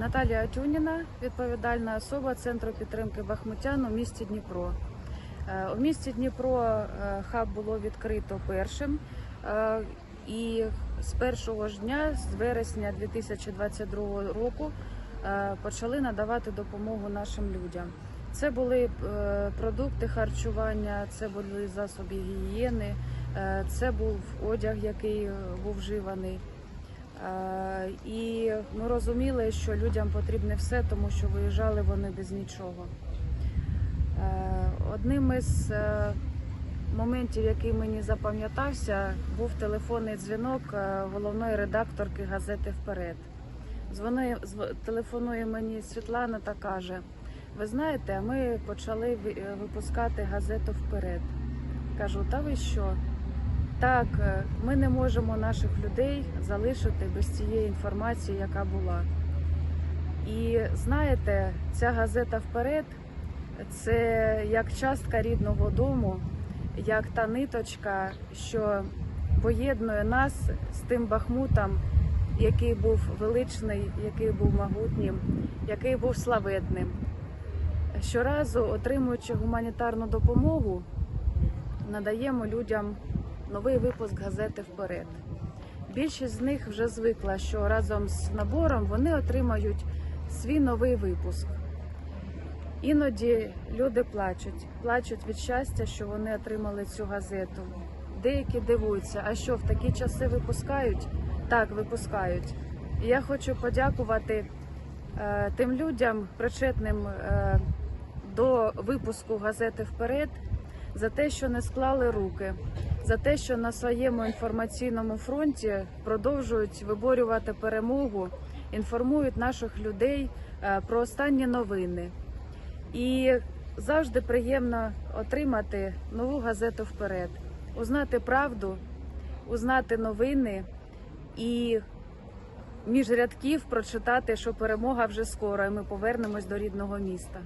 Наталія Тюніна, відповідальна особа Центру підтримки Бахмутян у місті Дніпро. Е, У місті Дніпро е, хаб було відкрито першим. е, І з першого ж дня, з вересня 2022 року, почали надавати допомогу нашим людям. Це були продукти харчування, це були засоби гігієни, це був одяг, який був вживаний. Е, І ми розуміли, що людям потрібне все, тому що виїжджали вони без нічого. Е, Одним із е, моментів, який мені запам'ятався, був телефонний дзвінок головної редакторки газети Вперед. Дзвони, зв- телефонує мені Світлана та каже: Ви знаєте, ми почали випускати газету вперед. Кажу, та ви що? Так, е, ми не можемо наших людей залишити без цієї інформації, яка була. І знаєте, ця газета вперед це як частка рідного дому, як та ниточка, що поєднує нас з тим Бахмутом, який був величний, який був могутнім, який був славетним. Щоразу, отримуючи гуманітарну допомогу, надаємо людям новий випуск газети вперед. Більшість з них вже звикла, що разом з набором вони отримають свій новий випуск. Іноді люди плачуть, плачуть від щастя, що вони отримали цю газету. Деякі дивуються, а що в такі часи випускають? Так, випускають. І я хочу подякувати е, тим людям, причетним е, до випуску газети вперед, за те, що не склали руки, за те, що на своєму інформаційному фронті продовжують виборювати перемогу, інформують наших людей е, про останні новини. І завжди приємно отримати нову газету вперед, узнати правду, узнати новини і між рядків прочитати, що перемога вже скоро, і ми повернемось до рідного міста.